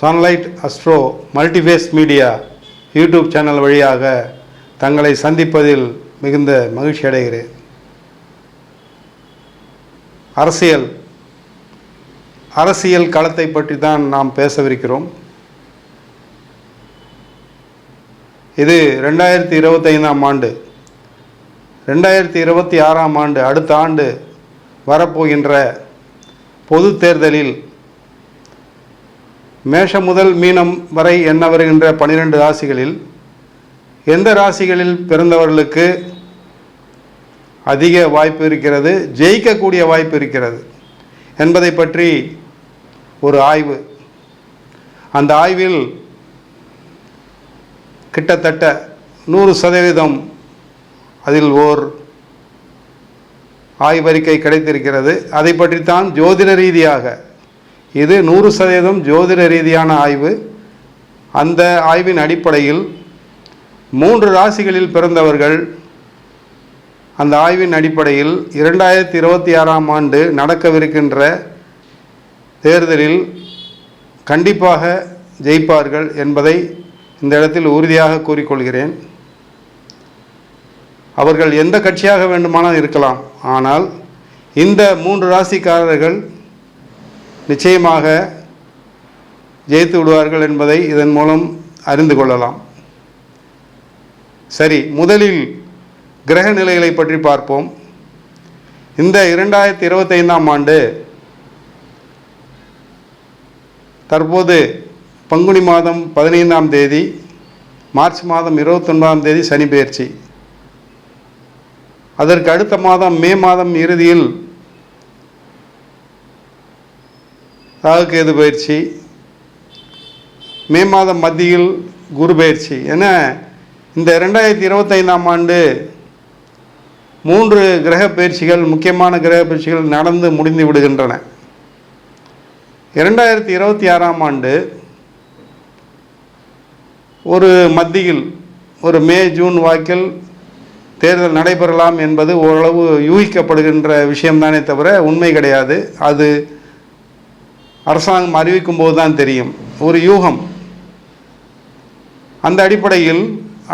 Sunlight Astro Multiphase media YouTube channel வழியாக தங்களை சந்திப்பதில் மிகுந்த மகிழ்ச்சி அடைகிறேன். அரசியல். அரசியல் களத்தை பற்றி தான் நாம் பேசவிருக்கிறோம். இது ரெண்டாயிரத்தி இருபத்தைந்தாம் ஆண்டு. ரெண்டாயிரத்தி இருபத்தி ஆறாம் ஆண்டு அடுத்த ஆண்டு வரப்போகின்ற பொது தேர்தலில் மேஷம் முதல் மீனம் வரை என்ன வருகின்ற பனிரெண்டு ராசிகளில் எந்த ராசிகளில் பிறந்தவர்களுக்கு அதிக வாய்ப்பு இருக்கிறது ஜெயிக்கக்கூடிய வாய்ப்பு இருக்கிறது என்பதை பற்றி ஒரு ஆய்வு. அந்த ஆய்வில் கிட்டத்தட்ட நூறு சதவீதம் அதில் ஓர் ஆய்வறிக்கை கிடைத்திருக்கிறது. அதை பற்றித்தான் ஜோதிட ரீதியாக இது நூறு சதவீதம் ஜோதிட ரீதியான ஆய்வு. அந்த ஆய்வின் அடிப்படையில் மூன்று ராசிகளில் பிறந்தவர்கள் அந்த ஆய்வின் அடிப்படையில் இரண்டாயிரத்தி இருபத்தி ஆறாம் ஆண்டு நடக்கவிருக்கின்ற தேர்தலில் கண்டிப்பாக ஜெயிப்பார்கள் என்பதை இந்த இடத்தில் உறுதியாக கூறிக்கொள்கிறேன். அவர்கள் எந்த கட்சியாக வேண்டுமானால் இருக்கலாம். ஆனால் இந்த மூன்று ராசிக்காரர்கள் நிச்சயமாக ஜெயித்து விடுவார்கள் என்பதை இதன் மூலம் அறிந்து கொள்ளலாம். சரி முதலில் கிரக நிலைகளை பற்றி பார்ப்போம். இந்த இரண்டாயிரத்தி இருபத்தைந்தாம் ஆண்டு தற்போது பங்குனி மாதம் பதினைந்தாம் தேதி மார்ச் மாதம் இருபத்தொன்பதாம் தேதி சனி பெயர்ச்சி. அதற்கு அடுத்த மாதம் மே மாதம் இறுதியில் ராகுகேது பயிற்சி? மே மாதம் மத்தியில் குரு பயிற்சி. என இந்த ரெண்டாயிரத்தி இருபத்தைந்தாம் ஆண்டு மூன்று கிரக பயிற்சிகள் முக்கியமான கிரக பயிற்சிகள் நடந்து முடிந்து விடுகின்றன. இரண்டாயிரத்தி இருபத்தி ஆறாம் ஆண்டு ஒரு மத்தியில் ஒரு மே ஜூன் வாக்கில் தேர்தல் நடைபெறலாம் என்பது ஓரளவு யூகிக்கப்படுகின்ற விஷயம்தானே தவிர உண்மை கிடையாது. அது அரசாங்கம் அறிவிக்கும் போது தான் தெரியும். ஒரு யூகம். அந்த அடிப்படையில்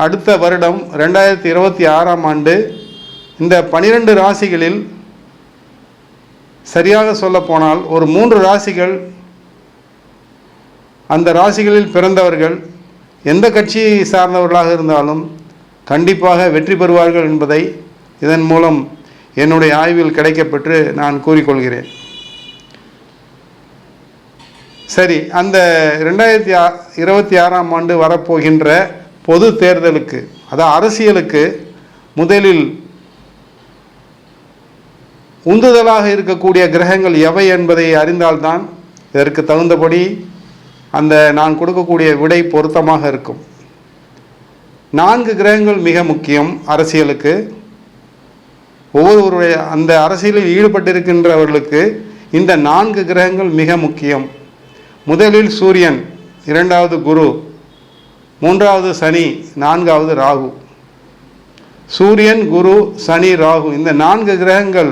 அடுத்த வருடம் ரெண்டாயிரத்தி இருபத்தி ஆறாம் ஆண்டு இந்த பனிரெண்டு ராசிகளில் சரியாக சொல்லப்போனால் ஒரு மூன்று ராசிகள் அந்த ராசிகளில் பிறந்தவர்கள் எந்த கட்சியை சார்ந்தவர்களாக இருந்தாலும் கண்டிப்பாக வெற்றி பெறுவார்கள் என்பதை இதன் மூலம் என்னுடைய ஆய்வில் கிடைக்கப்பெற்று நான் கூறிக்கொள்கிறேன். சரி அந்த ரெண்டாயிரத்தி இருபத்தி ஆறாம் ஆண்டு வரப்போகின்ற பொது தேர்தலுக்கு அதாவது அரசியலுக்கு முதலில் உந்துதலாக இருக்கக்கூடிய கிரகங்கள் எவை என்பதை அறிந்தால்தான் இதற்கு தகுந்தபடி அந்த நான் கொடுக்கக்கூடிய விடை பொருத்தமாக இருக்கும். நான்கு கிரகங்கள் மிக முக்கியம் அரசியலுக்கு. ஒவ்வொருவருடைய அந்த அரசியலில் ஈடுபட்டிருக்கின்றவர்களுக்கு இந்த நான்கு கிரகங்கள் மிக முக்கியம். முதலில் சூரியன் இரண்டாவது குரு மூன்றாவது சனி நான்காவது ராகு. சூரியன் குரு சனி ராகு இந்த நான்கு கிரகங்கள்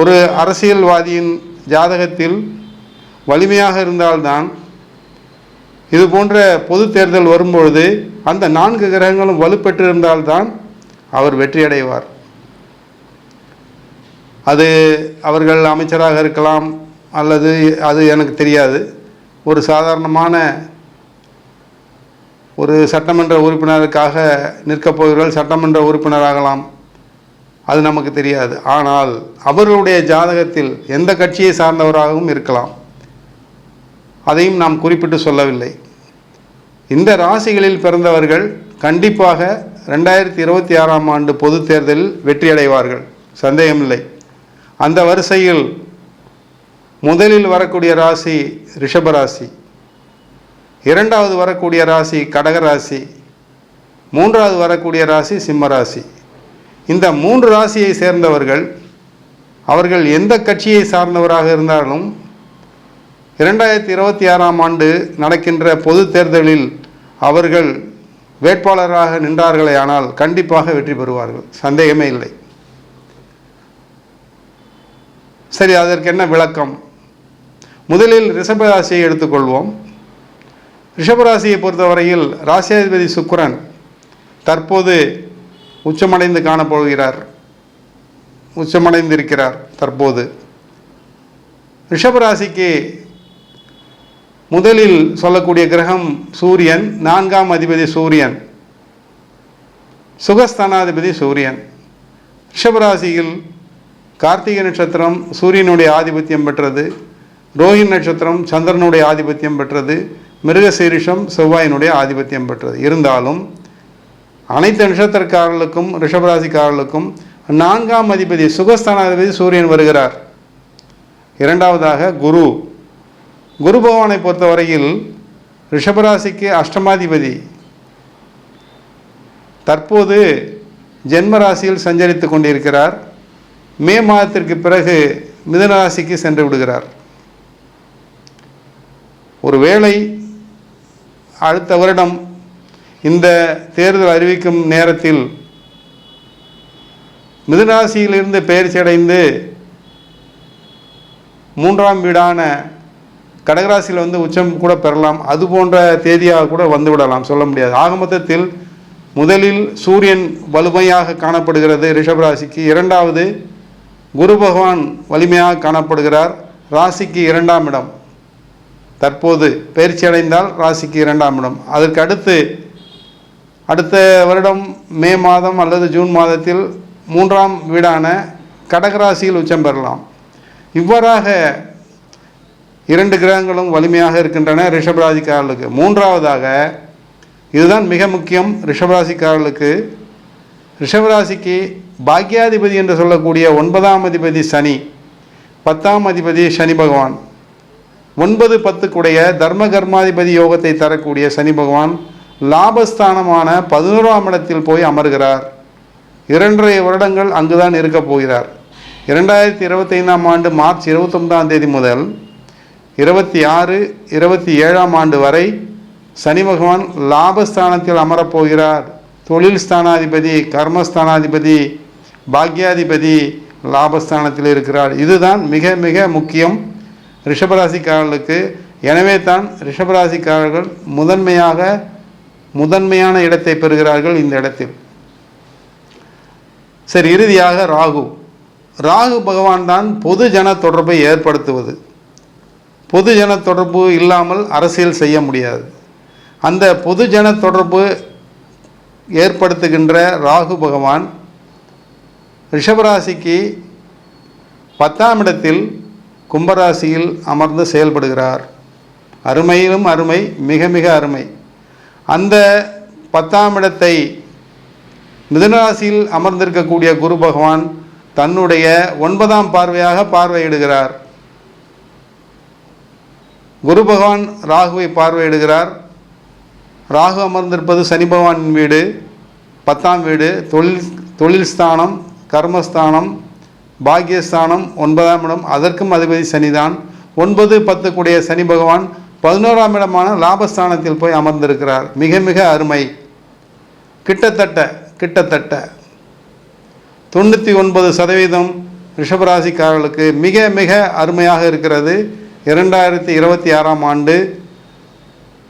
ஒரு அரசியல்வாதியின் ஜாதகத்தில் வலிமையாக இருந்தால்தான் இது போன்ற பொது தேர்தல் வரும்பொழுது அந்த நான்கு கிரகங்களும் வலுப்பெற்றிருந்தால்தான் அவர் வெற்றியடைவார். அது அவர்கள் அமைச்சராக இருக்கலாம் அல்லது அது எனக்கு தெரியாது. ஒரு சாதாரணமான ஒரு சட்டமன்ற உறுப்பினருக்காக நிற்கப் போகிறவர்கள் சட்டமன்ற உறுப்பினராகலாம். அது நமக்கு தெரியாது. ஆனால் அவர்களுடைய ஜாதகத்தில் எந்த கட்சியை சார்ந்தவராகவும் இருக்கலாம். அதையும் நாம் குறிப்பிட்டு சொல்லவில்லை. இந்த ராசிகளில் பிறந்தவர்கள் கண்டிப்பாக ரெண்டாயிரத்தி இருபத்தி ஆறாம் ஆண்டு பொது தேர்தலில் வெற்றியடைவார்கள். சந்தேகமில்லை. அந்த வரிசையில் முதலில் வரக்கூடிய ராசி ரிஷபராசி இரண்டாவது வரக்கூடிய ராசி கடகராசி மூன்றாவது வரக்கூடிய ராசி சிம்மராசி. இந்த மூன்று ராசியை சேர்ந்தவர்கள் அவர்கள் எந்த கட்சியை சார்ந்தவராக இருந்தாலும் இரண்டாயிரத்தி இருபத்தி ஆறாம் ஆண்டு நடக்கின்ற பொது தேர்தலில் அவர்கள் வேட்பாளராக நின்றார்களே ஆனால் கண்டிப்பாக வெற்றி பெறுவார்கள். சந்தேகமே இல்லை. சரி அதற்கு என்ன விளக்கம்? முதலில் ரிஷபராசியை எடுத்துக்கொள்வோம். ரிஷபராசியை பொறுத்தவரையில் ராசியாதிபதி சுக்கரன் தற்போது உச்சமடைந்து காணப்போகிறார். உச்சமடைந்திருக்கிறார் தற்போது. ரிஷபராசிக்கு முதலில் சொல்லக்கூடிய கிரகம் சூரியன் நான்காம் அதிபதி சூரியன் சுகஸ்தானாதிபதி சூரியன். ரிஷபராசியில் கார்த்திகை நட்சத்திரம் சூரியனுடைய ஆதிபத்தியம் பெற்றது. ரோஹின் நட்சத்திரம் சந்திரனுடைய ஆதிபத்தியம் பெற்றது மிருகசீரிஷம் செவ்வாயினுடைய ஆதிபத்தியம் பெற்றது. இருந்தாலும் அனைத்து நட்சத்திரக்காரர்களுக்கும் ரிஷபராசிக்காரர்களுக்கும் நான்காம் அதிபதி சுகஸ்தானாதிபதி சூரியன் வருகிறார். இரண்டாவதாக குரு. குரு பகவானை பொறுத்தவரையில் ரிஷபராசிக்கு அஷ்டமாதிபதி. தற்போது ஜென்ம ராசியில் சஞ்சரித்து கொண்டிருக்கிறார். மே மாதத்திற்கு பிறகு மிதனராசிக்கு சென்று விடுகிறார். ஒருவேளை அடுத்த வருடம் இந்த தேர்தல் அறிவிக்கும் நேரத்தில் மிதுராசியிலிருந்து பயிற்சி அடைந்து மூன்றாம் வீடான கடகராசியில் வந்து உச்சம் கூட பெறலாம். அது போன்ற தேதியாக கூட வந்துவிடலாம். சொல்ல முடியாது. ஆக மொத்தத்தில் முதலில் சூரியன் வலிமையாக காணப்படுகிறது ரிஷபராசிக்கு. இரண்டாவது குரு பகவான் வலிமையாக காணப்படுகிறார். ராசிக்கு இரண்டாம் இடம். தற்போது பயிற்சி அடைந்தால் ராசிக்கு இரண்டாம் இடம். அதற்கு அடுத்து அடுத்த வருடம் மே மாதம் அல்லது ஜூன் மாதத்தில் மூன்றாம் வீடான கடகராசியில் உச்சம் பெறலாம். இவ்வாறாக இரண்டு கிரகங்களும் வலிமையாக இருக்கின்றன ரிஷபராசிக்காரர்களுக்கு. மூன்றாவதாக இதுதான் மிக முக்கியம் ரிஷபராசிக்காரர்களுக்கு ரிஷபராசிக்கு பாக்யாதிபதி என்று சொல்லக்கூடிய ஒன்பதாம் அதிபதி சனி பத்தாம் அதிபதி சனி பகவான். ஒன்பது பத்துக்குடைய தர்ம கர்மாதிபதி யோகத்தை தரக்கூடிய சனி பகவான் லாபஸ்தானமான பதினோராம் இடத்தில் போய் அமர்கிறார். இரண்டரை வருடங்கள் அங்குதான் இருக்கப் போகிறார். இரண்டாயிரத்தி இருபத்தைந்தாம் ஆண்டு மார்ச் இருபத்தொன்பதாம் தேதி முதல் இருபத்தி ஆறு இருபத்தி ஏழாம் ஆண்டு வரை சனி பகவான் லாபஸ்தானத்தில் அமரப்போகிறார் தொழில் ஸ்தானாதிபதி கர்மஸ்தானாதிபதி பாக்யாதிபதி லாபஸ்தானத்தில் இருக்கிறார். இதுதான் மிக மிக முக்கியம். ரிஷபராசிக்காரர்களுக்கு எனவே தான் ரிஷபராசிக்காரர்கள் முதன்மையாக முதன்மையான இடத்தை பெறுகிறார்கள் இந்த இடத்தில். சரி இறுதியாக ராகு. ராகு பகவான் தான் பொது ஜன தொடர்பை ஏற்படுத்துவது. பொது ஜன தொடர்பு இல்லாமல் அரசியல் செய்ய முடியாது. அந்த பொது ஜன தொடர்பு ஏற்படுத்துகின்ற ராகு பகவான் ரிஷபராசிக்கு பத்தாம் இடத்தில் கும்பராசியில் அமர்ந்து செயல்படுகிறார். அருமையிலும் அருமை மிக மிக அருமை. அந்த பத்தாம் இடத்தை மிதுனராசியில் அமர்ந்திருக்கக்கூடிய குரு பகவான் தன்னுடைய ஒன்பதாம் பார்வையாக பார்வையிடுகிறார். குரு பகவான் ராகுவை பார்வையிடுகிறார். ராகு அமர்ந்திருப்பது சனி பகவானின் வீடு பத்தாம் வீடு தொழில் தொழில் ஸ்தானம் கர்மஸ்தானம் பாக்கியஸ்தானம் ஒன்பதாம் இடம் அதற்கும் அதிபதி சனிதான். ஒன்பது பத்துக்குடைய சனி பகவான் பதினோராம் இடமான லாபஸ்தானத்தில் போய் அமர்ந்திருக்கிறார். மிக மிக அருமை. கிட்டத்தட்ட கிட்டத்தட்ட தொண்ணூற்றி ஒன்பது சதவீதம் ரிஷபராசிக்காரர்களுக்கு மிக மிக அருமையாக இருக்கிறது. இரண்டாயிரத்தி இருபத்தி ஆறாம் ஆண்டு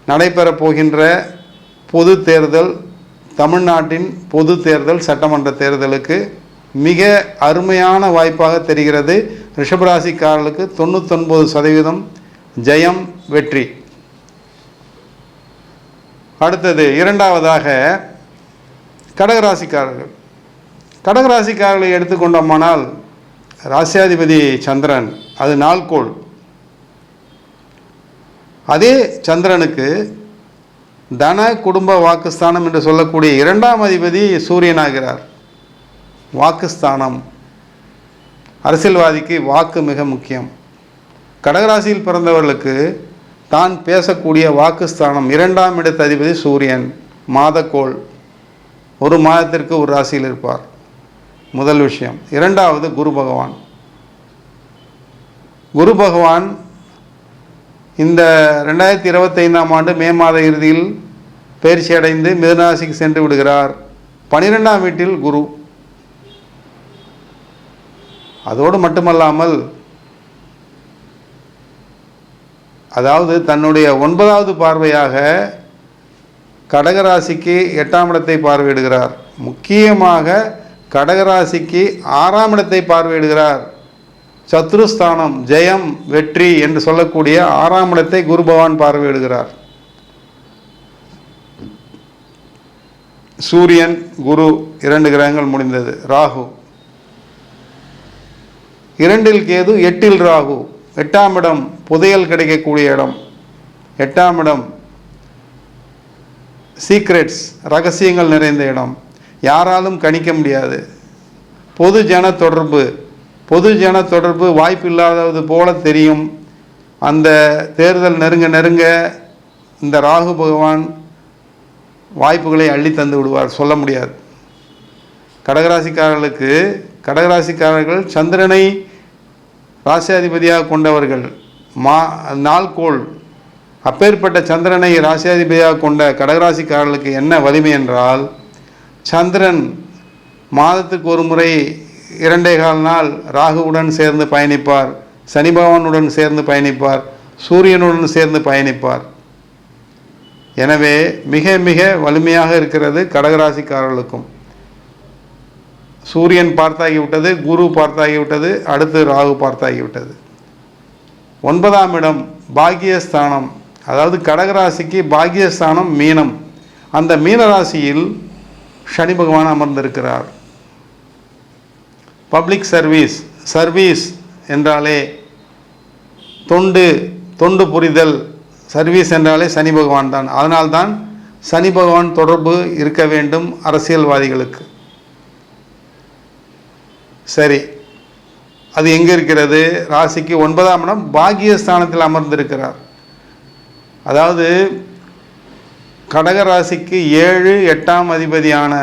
நடைபெறப் போகின்ற பொது தேர்தல் தமிழ்நாட்டின் பொது தேர்தல் சட்டமன்ற தேர்தலுக்கு மிக அருமையான வாய்ப்பாக தெரிகிறது. ரிஷபராசிக்காரர்களுக்கு தொண்ணூத்தொன்பது சதவீதம் ஜெயம் வெற்றி. அடுத்தது இரண்டாவதாக கடகராசிக்காரர்கள். கடகராசிக்காரர்களை எடுத்துக்கொண்டோமானால் ராசியாதிபதி சந்திரன் அது நாள்கோள் அதே சந்திரனுக்கு தன குடும்ப வாக்குஸ்தானம் என்று சொல்லக்கூடிய இரண்டாம் அதிபதி சூரியனாகிறார். வாக்குஸ்தானம். அரசியல்வாதிக்கு வாக்கு மிக முக்கியம். கடகராசியில் பிறந்தவர்களுக்கு தான் பேசக்கூடிய வாக்குஸ்தானம் இரண்டாம் இடத்த அதிபதி சூரியன் மாதக்கோள். ஒரு மாதத்திற்கு ஒரு ராசியில் இருப்பார். முதல் விஷயம். இரண்டாவது குரு பகவான். குரு பகவான் இந்த ரெண்டாயிரத்தி இருபத்தைந்தாம் ஆண்டு மே மாத இறுதியில் பயிற்சி அடைந்து மிதுனராசிக்கு சென்று விடுகிறார். பனிரெண்டாம் வீட்டில் குரு. அதோடு மட்டுமல்லாமல் அதாவது தன்னுடைய ஒன்பதாவது பார்வையாக கடகராசிக்கு எட்டாம் இடத்தை பார்வையிடுகிறார். முக்கியமாக கடகராசிக்கு ஆறாம் இடத்தை பார்வையிடுகிறார். சத்ருஸ்தானம் ஜெயம் வெற்றி என்று சொல்லக்கூடிய ஆறாம் இடத்தை குரு பகவான் பார்வையிடுகிறார். சூரியன் குரு இரண்டு கிரகங்கள் முடிந்தது. ராகு இரண்டில் கேது எட்டில் ராகு. எட்டாம் இடம் புதையல் கிடைக்கக்கூடிய இடம். எட்டாம் இடம் சீக்ரெட்ஸ் ரகசியங்கள் நிறைந்த இடம். யாராலும் கணிக்க முடியாது. பொது ஜன தொடர்பு. பொது ஜன தொடர்பு வாய்ப்பு இல்லாதது போல தெரியும். அந்த தேர்தல் நெருங்க நெருங்க இந்த ராகு பகவான் வாய்ப்புகளை அள்ளி தந்து விடுவார். சொல்ல முடியாது. கடகராசிக்காரர்களுக்கு கடகராசிக்காரர்கள் சந்திரனை ராசியாதிபதியாக கொண்டவர்கள் மா நாள்கோள் அப்பேற்பட்ட சந்திரனை ராசியாதிபதியாக கொண்ட கடகராசிக்காரர்களுக்கு என்ன வலிமை என்றால் சந்திரன் மாதத்துக்கு ஒரு முறை இரண்டே கால் நாள் ராகுவுடன் சேர்ந்து பயணிப்பார் சனி பகவானுடன் சேர்ந்து பயணிப்பார் சூரியனுடன் சேர்ந்து பயணிப்பார். எனவே மிக மிக வலிமையாக இருக்கிறது கடகராசிக்காரர்களுக்கும். சூரியன் பார்த்தாகிவிட்டது குரு பார்த்தாகிவிட்டது அடுத்து ராகு பார்த்தாகிவிட்டது. ஒன்பதாம் இடம் பாக்கியஸ்தானம் அதாவது கடகராசிக்கு பாகியஸ்தானம் மீனம். அந்த மீன ராசியில் சனி பகவான் அமர்ந்திருக்கிறார். பப்ளிக் சர்வீஸ் சர்வீஸ் என்றாலே தொண்டு தொண்டு புரிதல் சர்வீஸ் என்றாலே சனி பகவான் தான். அதனால்தான் சனி பகவான் தொடர்பு இருக்க வேண்டும் அரசியல்வாதிகளுக்கு. சரி. அது எங்கே இருக்கிறது? ராசிக்கு ஒன்பதாம் இடம் பாக்கியஸ்தானத்தில் அமர்ந்திருக்கிறார். அதாவது கடக ராசிக்கு ஏழு எட்டாம் அதிபதியான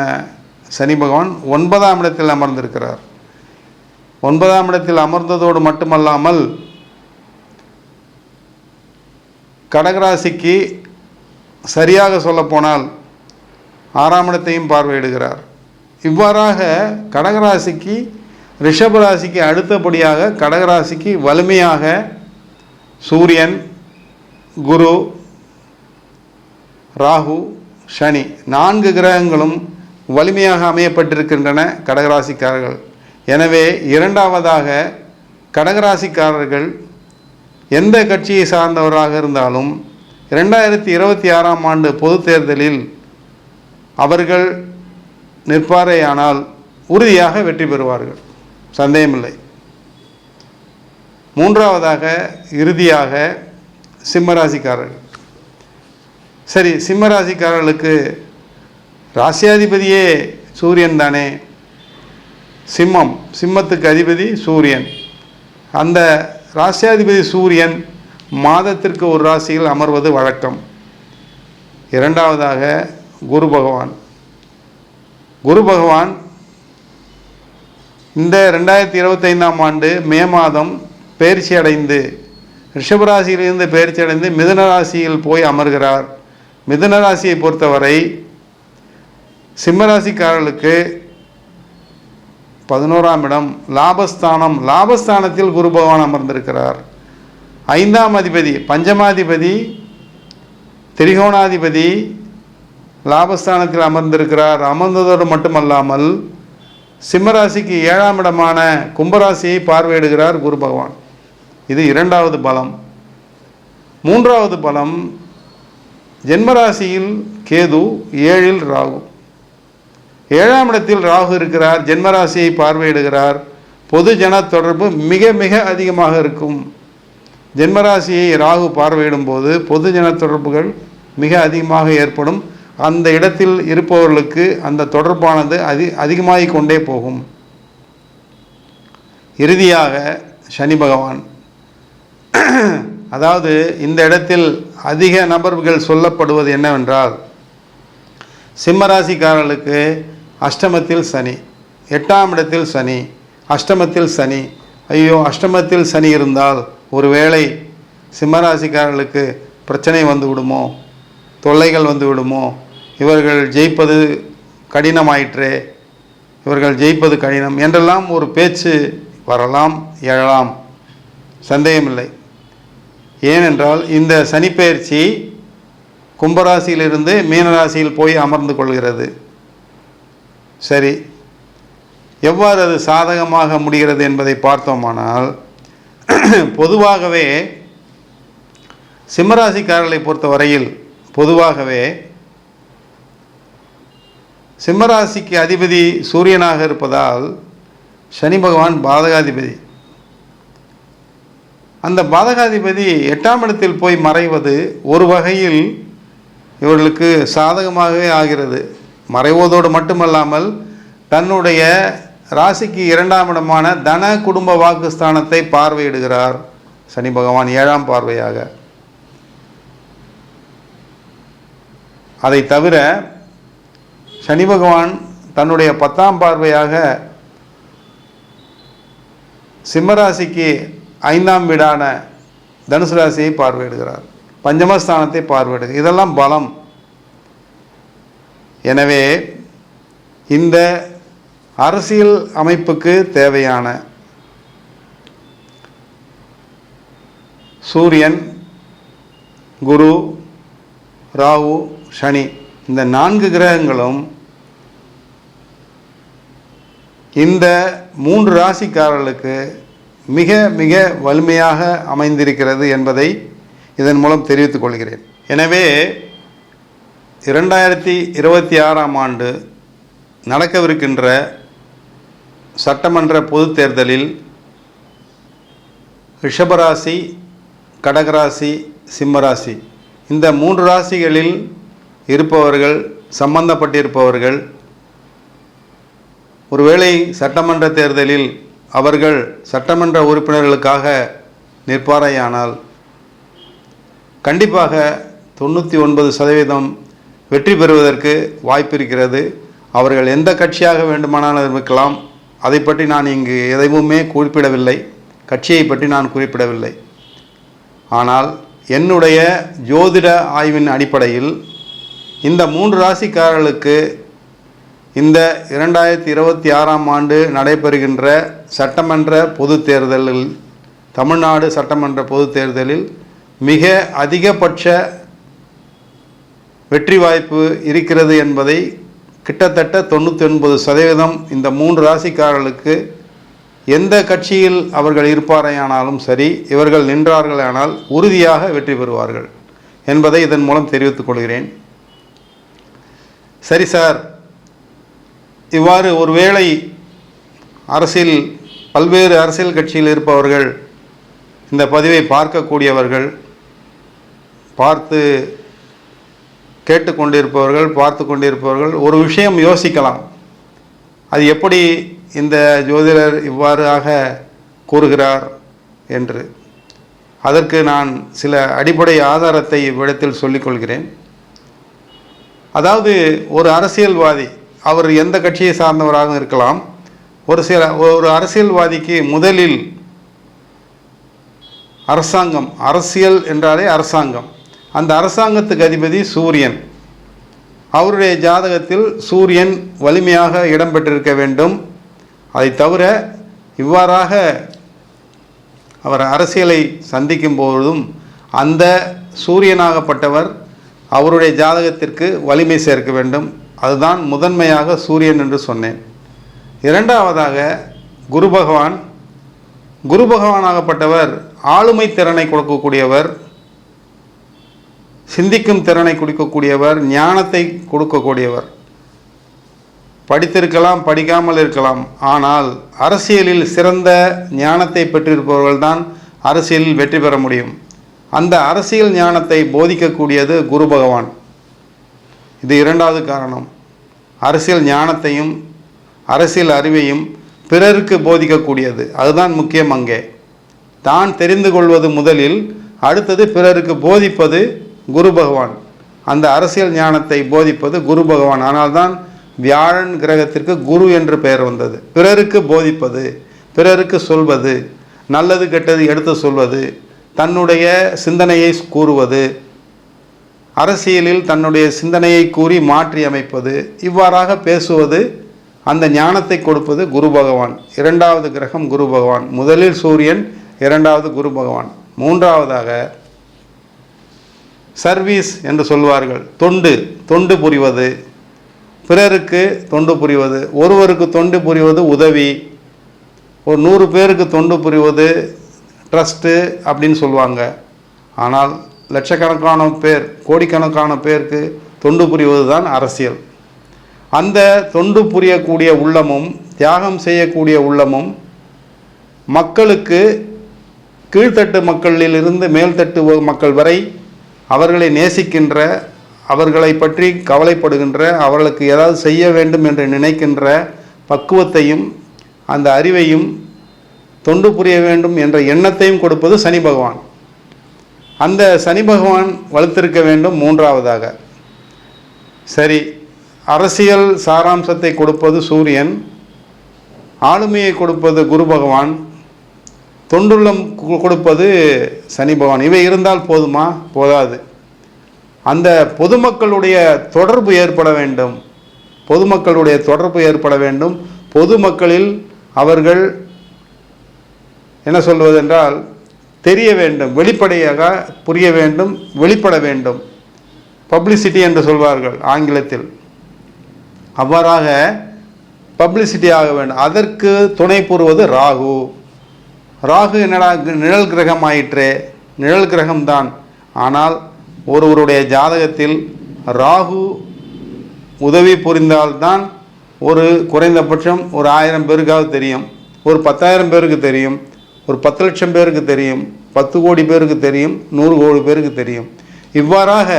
சனி பகவான் ஒன்பதாம் இடத்தில் அமர்ந்திருக்கிறார். ஒன்பதாம் இடத்தில் அமர்ந்ததோடு மட்டுமல்லாமல் கடகராசிக்கு சரியாக சொல்லப்போனால் ஆறாம் இடத்தையும் பார்வையிடுகிறார். இவ்வாறாக கடகராசிக்கு ரிஷபராசிக்கு அடுத்தபடியாக கடகராசிக்கு வலிமையாக சூரியன் குரு ராகு சனி நான்கு கிரகங்களும் வலிமையாக அமையப்பட்டிருக்கின்றன கடகராசிக்காரர்கள். எனவே இரண்டாவதாக கடகராசிக்காரர்கள் எந்த கட்சியை சார்ந்தவராக இருந்தாலும் இரண்டாயிரத்தி இருபத்தி ஆறாம் ஆண்டு பொது தேர்தலில் அவர்கள் நிற்பாரேயானால் உறுதியாக வெற்றி பெறுவார்கள். சந்தேகமில்லை. மூன்றாவதாக இறுதியாக சிம்மராசிக்காரர்கள். சரி சிம்மராசிக்காரர்களுக்கு ராசியாதிபதியே சூரியன் தானே. சிம்மம் சிம்மத்துக்கு அதிபதி சூரியன். அந்த ராசியாதிபதி சூரியன் மாதத்திற்கு ஒரு ராசியில் அமர்வது வழக்கம். இரண்டாவதாக குரு பகவான். குரு பகவான் இந்த ரெண்டாயிரத்தி இருபத்தைந்தாம் ஆண்டு மே மாதம் பயிற்சி அடைந்து ரிஷபராசியிலிருந்து பயிற்சி அடைந்து மிதுன ராசியில் போய் அமர்கிறார். மிதுன ராசியை பொறுத்தவரை சிம்மராசிக்காரர்களுக்கு பதினோராம் இடம் லாபஸ்தானம் லாபஸ்தானத்தில் குரு பகவான் அமர்ந்திருக்கிறார். ஐந்தாம் அதிபதி பஞ்சமாதிபதி திரிகோணாதிபதி லாபஸ்தானத்தில் அமர்ந்திருக்கிறார். அமர்ந்ததோடு மட்டுமல்லாமல் சிம்மராசிக்கு ஏழாம் இடமான கும்பராசியை பார்வையிடுகிறார் குரு பகவான். இது இரண்டாவது பலம். மூன்றாவது பலம் ஜென்மராசியில் கேது ஏழில் ராகு. ஏழாம் இடத்தில் ராகு இருக்கிறார் ஜென்மராசியை பார்வையிடுகிறார். பொது ஜன தொடர்பு மிக மிக அதிகமாக இருக்கும். ஜென்மராசியை ராகு பார்வையிடும் போது பொது ஜன தொடர்புகள் மிக அதிகமாக ஏற்படும். அந்த இடத்தில் இருப்பவர்களுக்கு அந்த தொடர்பானது அதி அதிகமாகிக் கொண்டே போகும். இறுதியாக சனி பகவான். அதாவது இந்த இடத்தில் அதிக நபர்கள் சொல்லப்படுவது என்னவென்றால் சிம்மராசிக்காரர்களுக்கு அஷ்டமத்தில் சனி எட்டாம் இடத்தில் சனி அஷ்டமத்தில் சனி. ஐயோ அஷ்டமத்தில் சனி இருந்தால் ஒருவேளை சிம்மராசிக்காரர்களுக்கு பிரச்சனை வந்து விடுமோ? தொல்லைகள் வந்து விடுமோ? இவர்கள் ஜெயிப்பது கடினமாயிற்றே இவர்கள் ஜெயிப்பது கடினம் என்றெல்லாம் ஒரு பேச்சு வரலாம் எழலாம். சந்தேகமில்லை. ஏனென்றால் இந்த சனிப்பெயர்ச்சி கும்பராசியிலிருந்து மீனராசியில் போய் அமர்ந்து கொள்கிறது. சரி எவ்வாறு அது சாதகமாக முடிகிறது என்பதை பார்த்தோமானால் பொதுவாகவே சிம்மராசிக்காரர்களை பொறுத்தவரையில் பொதுவாகவே சிம்மராசிக்கு அதிபதி சூரியனாக இருப்பதால் சனி பகவான் பாதகாதிபதி. அந்த பாதகாதிபதி எட்டாம் இடத்தில் போய் மறைவது ஒரு வகையில் இவர்களுக்கு சாதகமாகவே ஆகிறது. மறைவதோடு மட்டுமல்லாமல் தன்னுடைய ராசிக்கு இரண்டாம் இடமான தன குடும்ப வாக்குஸ்தானத்தை பார்வையிடுகிறார் சனி பகவான் ஏழாம் பார்வையாக. அதை தவிர சனி பகவான் தன்னுடைய பத்தாம் பார்வையாக சிம்மராசிக்கு ஐந்தாம் வீடான தனுசு ராசியை பார்வையிடுகிறார். பஞ்சமஸ்தானத்தை பார்வையிடுகிறார் இதெல்லாம் பலம். எனவே இந்த அரசியல் அமைப்புக்கு தேவையான சூரியன் குரு ராகு சனி இந்த நான்கு கிரகங்களும் இந்த மூன்று ராசிக்காரர்களுக்கு மிக மிக வலிமையாக அமைந்திருக்கிறது என்பதை இதன் மூலம் தெரிவித்துக் கொள்கிறேன். எனவே இரண்டாயிரத்தி இருபத்தி ஆறாம் ஆண்டு நடக்கவிருக்கின்ற சட்டமன்ற பொதுத் தேர்தலில் ரிஷபராசி கடகராசி சிம்மராசி இந்த மூன்று ராசிகளில் இருப்பவர்கள் சம்பந்தப்பட்டிருப்பவர்கள் ஒருவேளை சட்டமன்ற தேர்தலில் அவர்கள் சட்டமன்ற உறுப்பினர்களுக்காக நிற்பாரையானால் கண்டிப்பாக தொண்ணூற்றி ஒன்பது சதவீதம் வெற்றி பெறுவதற்கு வாய்ப்பு இருக்கிறது அவர்கள் எந்த கட்சியாக வேண்டுமானாலும் இருக்கலாம். அதை பற்றி நான் இங்கு எதைவுமே குறிப்பிடவில்லை. கட்சியை பற்றி நான் குறிப்பிடவில்லை. ஆனால் என்னுடைய ஜோதிட ஆய்வின் அடிப்படையில் இந்த மூன்று ராசிக்காரர்களுக்கு இந்த இரண்டாயிரத்தி இருபத்தி ஆறாம் ஆண்டு நடைபெறுகின்ற சட்டமன்ற பொது தேர்தலில் தமிழ்நாடு சட்டமன்ற பொது தேர்தலில் மிக அதிகபட்ச வெற்றி வாய்ப்பு இருக்கிறது என்பதை கிட்டத்தட்ட தொண்ணூற்றி ஒன்பது சதவீதம் இந்த மூன்று ராசிக்காரர்களுக்கு எந்த கட்சியில் அவர்கள் இருப்பாரையானாலும் சரி இவர்கள் நின்றார்களானால் உறுதியாக வெற்றி பெறுவார்கள் என்பதை இதன் மூலம் தெரிவித்துக் கொள்கிறேன். சரி சார் இவ்வாறு ஒருவேளை அரசியல் பல்வேறு அரசியல் கட்சியில் இருப்பவர்கள் இந்த பதிவை பார்க்கக்கூடியவர்கள் பார்த்து கேட்டுக்கொண்டிருப்பவர்கள் பார்த்து கொண்டிருப்பவர்கள் ஒரு விஷயம் யோசிக்கலாம். அது எப்படி இந்த ஜோதிடர் இவ்வாறாக கூறுகிறார் என்று. அதற்கு நான் சில அடிப்படை ஆதாரத்தை இவ்விடத்தில் சொல்லிக்கொள்கிறேன் அதாவது ஒரு அரசியல்வாதி அவர் எந்த கட்சியை சார்ந்தவராக இருக்கலாம். ஒரு சில ஒரு அரசியல்வாதிக்கு முதலில் அரசாங்கம் அரசியல் என்றாலே அரசாங்கம். அந்த அரசாங்கத்துக்கு அதிபதி சூரியன். அவருடைய ஜாதகத்தில் சூரியன் வலிமையாக இடம்பெற்றிருக்க வேண்டும். அதை தவிர இவ்வாறாக அவர் அரசியலை சந்திக்கும் போதும் அந்த சூரியனாகப்பட்டவர் அவருடைய ஜாதகத்திற்கு வலிமை சேர்க்க வேண்டும். அதுதான் முதன்மையாக சூரியன் என்று சொன்னேன். இரண்டாவதாக குரு பகவான் குரு பகவானாகப்பட்டவர் ஆளுமை திறனை கொடுக்கக்கூடியவர் சிந்திக்கும் திறனை கொடுக்கக்கூடியவர் ஞானத்தை கொடுக்கக்கூடியவர். படித்திருக்கலாம் படிக்காமல் இருக்கலாம். ஆனால் அரசியலில் சிறந்த ஞானத்தை பெற்றிருப்பவர்கள்தான் அரசியலில் வெற்றி பெற முடியும். அந்த அரசியல் ஞானத்தை போதிக்கக்கூடியது குரு பகவான். இது இரண்டாவது காரணம். அரசியல் ஞானத்தையும் அரசியல் அறிவையும் பிறருக்கு போதிக்கக்கூடியது. அதுதான் முக்கியம் அங்கே. தான் தெரிந்து கொள்வது முதலில் அடுத்தது பிறருக்கு போதிப்பது குரு பகவான். அந்த அரசியல் ஞானத்தை போதிப்பது குரு பகவான். ஆனால்தான் வியாழன் கிரகத்திற்கு குரு என்று பெயர் வந்தது. பிறருக்கு போதிப்பது பிறருக்கு சொல்வது நல்லது கெட்டது எடுத்து சொல்வது தன்னுடைய சிந்தனையை கூறுவது அரசியலில் தன்னுடைய சிந்தனையை கூறி மாற்றி அமைப்பது இவ்வாறாக பேசுவது அந்த ஞானத்தை கொடுப்பது குரு பகவான். இரண்டாவது கிரகம் குரு பகவான். முதலில் சூரியன் இரண்டாவது குரு பகவான். மூன்றாவதாக சர்வீஸ் என்று சொல்வார்கள். தொண்டு தொண்டு புரிவது. பிறருக்கு தொண்டு புரிவது. ஒருவருக்கு தொண்டு புரிவது உதவி. ஒரு நூறு பேருக்கு தொண்டு புரிவது ட்ரஸ்ட்டு அப்படின்னு சொல்லுவாங்க ஆனால் லட்சக்கணக்கான பேர் கோடிக்கணக்கான பேருக்கு தொண்டு புரிவது தான் அரசியல். அந்த தொண்டு புரியக்கூடிய உள்ளமும் தியாகம் செய்யக்கூடிய உள்ளமும் மக்களுக்கு கீழ்த்தட்டு மக்களிலிருந்து மேல்தட்டு மக்கள் வரை அவர்களை நேசிக்கின்ற அவர்களை பற்றி கவலைப்படுகின்ற அவர்களுக்கு ஏதாவது செய்ய வேண்டும் என்று நினைக்கின்ற பக்குவத்தையும் அந்த அறிவையும் தொண்டு புரிய வேண்டும் என்ற எண்ணத்தையும் கொடுப்பது சனி பகவான். அந்த சனி பகவான் வலுத்திருக்க வேண்டும் மூன்றாவதாக. சரி அரசியல் சாராம்சத்தை கொடுப்பது சூரியன் ஆளுமையை கொடுப்பது குரு பகவான் தொண்டுள்ளம் கொடுப்பது சனி பகவான். இவை இருந்தால் போதுமா? போதாது. அந்த பொதுமக்களுடைய தொடர்பு ஏற்பட வேண்டும். பொதுமக்களுடைய தொடர்பு ஏற்பட வேண்டும். பொதுமக்களில் அவர்கள் என்ன சொல்வதென்றால் தெரிய வேண்டும் வெளிப்படையாக புரிய வேண்டும் வெளிப்பட வேண்டும். பப்ளிசிட்டி என்று சொல்வார்கள் ஆங்கிலத்தில். அவ்வாறாக பப்ளிசிட்டி ஆக வேண்டும். அதற்கு துணை புரிவது ராகு. ராகு என்னடா நிழல் கிரகம் ஆயிற்றே நிழல் கிரகம்தான். ஆனால் ஒருவருடைய ஜாதகத்தில் ராகு உதவி புரிந்தால்தான் ஒரு குறைந்தபட்சம் ஒரு ஆயிரம் பேருக்காவது தெரியும் ஒரு பத்தாயிரம் பேருக்கு தெரியும். ஒரு பத்து லட்சம் பேருக்கு தெரியும் பத்து கோடி பேருக்கு தெரியும் நூறு கோடி பேருக்கு தெரியும். இவ்வாறாக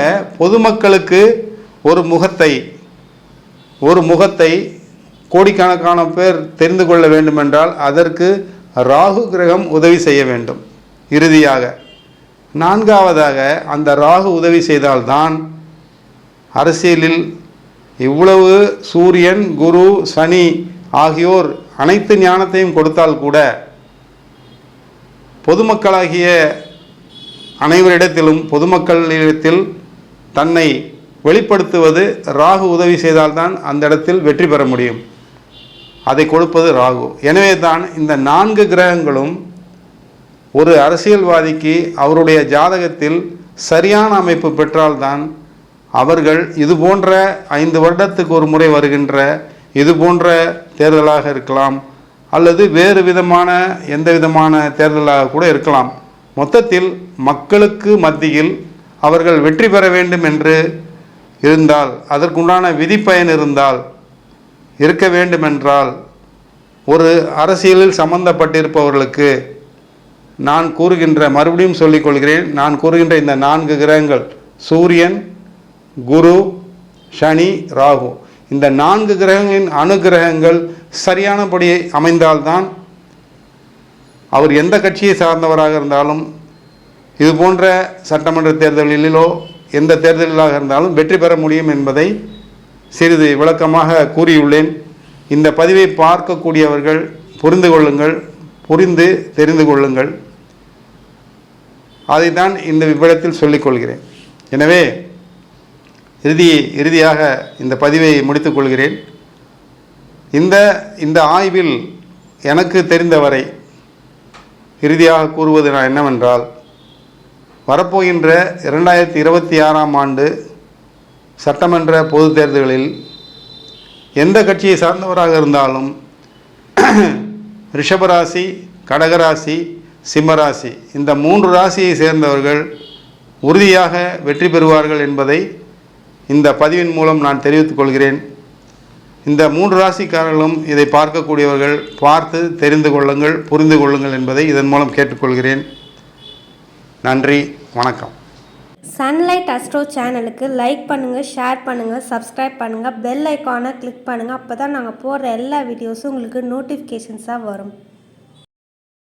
பொதுமக்களுக்கு ஒரு முகத்தை ஒரு முகத்தை கோடிக்கணக்கான பேர் தெரிந்து கொள்ள வேண்டுமென்றால் அதற்கு ராகு கிரகம் உதவி செய்ய வேண்டும். இறுதியாக நான்காவதாக அந்த ராகு உதவி செய்தால்தான் அரசியலில் இவ்வளவு சூரியன் குரு சனி ஆகியோர் அனைத்து ஞானத்தையும் கொடுத்தால் கூட பொதுமக்களாகிய அனைவரிடத்திலும் பொதுமக்களிடத்தில் தன்னை வெளிப்படுத்துவது ராகு உதவி செய்தால்தான் அந்த இடத்தில் வெற்றி பெற முடியும். அதை கொடுப்பது ராகு. எனவே தான் இந்த நான்கு கிரகங்களும் ஒரு அரசியல்வாதிக்கு அவருடைய ஜாதகத்தில் சரியான அமைப்பு பெற்றால்தான் அவர்கள் இது போன்ற ஐந்து வருடத்துக்கு ஒரு முறை வருகின்ற இது போன்ற தேர்தலாக இருக்கலாம் அல்லது வேறு விதமான எந்த விதமான தேர்தலாக கூட இருக்கலாம். மொத்தத்தில் மக்களுக்கு மத்தியில் அவர்கள் வெற்றி பெற வேண்டும் என்று இருந்தால் அதற்குண்டான விதிப்பயன் இருந்தால் இருக்க வேண்டுமென்றால் ஒரு அரசியலில் சம்பந்தப்பட்டிருப்பவர்களுக்கு நான் கூறுகின்ற மறுபடியும் சொல்லிக் கொள்கிறேன் நான் கூறுகின்ற இந்த நான்கு கிரகங்கள் சூரியன் குரு சனி ராகு. இந்த நான்கு கிரகங்களின் அனுகிரகங்கள் சரியானபடி அமைந்தால்தான் அவர் எந்த கட்சியை சார்ந்தவராக இருந்தாலும் இது போன்ற சட்டமன்ற தேர்தலிலோ எந்த தேர்தலிலாக இருந்தாலும் வெற்றி பெற முடியும் என்பதை சிறிது விளக்கமாக கூறியுள்ளேன். இந்த பதிவை பார்க்கக்கூடியவர்கள் புரிந்து கொள்ளுங்கள் புரிந்து தெரிந்து கொள்ளுங்கள். அதைத்தான் இந்த விவரத்தில் சொல்லிக் கொள்கிறேன். எனவே இறுதி இறுதியாக இந்த பதிவை முடித்துக் கொள்கிறேன். இந்த இந்த ஆய்வில் எனக்கு தெரிந்தவரை இறுதியாக கூறுவது நான் என்னவென்றால் வரப்போகின்ற இரண்டாயிரத்தி இருபத்தி ஆறாம் ஆண்டு சட்டமன்ற பொது தேர்தல்களில் எந்த கட்சியை சார்ந்தவராக இருந்தாலும் ரிஷபராசி கடகராசி சிம்மராசி இந்த மூன்று ராசியை சேர்ந்தவர்கள் உறுதியாக வெற்றி பெறுவார்கள் என்பதை இந்த பதிவின் மூலம் நான் தெரிவித்துக் கொள்கிறேன். இந்த மூன்று ராசிக்காரர்களும் இதை பார்க்கக்கூடியவர்கள் பார்த்து தெரிந்து கொள்ளுங்கள் புரிந்து கொள்ளுங்கள் என்பதை இதன் மூலம் கேட்டுக்கொள்கிறேன். நன்றி வணக்கம். சன்லைட் அஸ்ட்ரோ சேனலுக்கு லைக் பண்ணுங்கள் ஷேர் பண்ணுங்கள் சப்ஸ்கிரைப் பண்ணுங்கள் பெல் ஐக்கானை கிளிக் பண்ணுங்கள் அப்போ தான் நாங்கள் போடுற எல்லா வீடியோஸும் உங்களுக்கு நோட்டிஃபிகேஷன்ஸாக வரும்.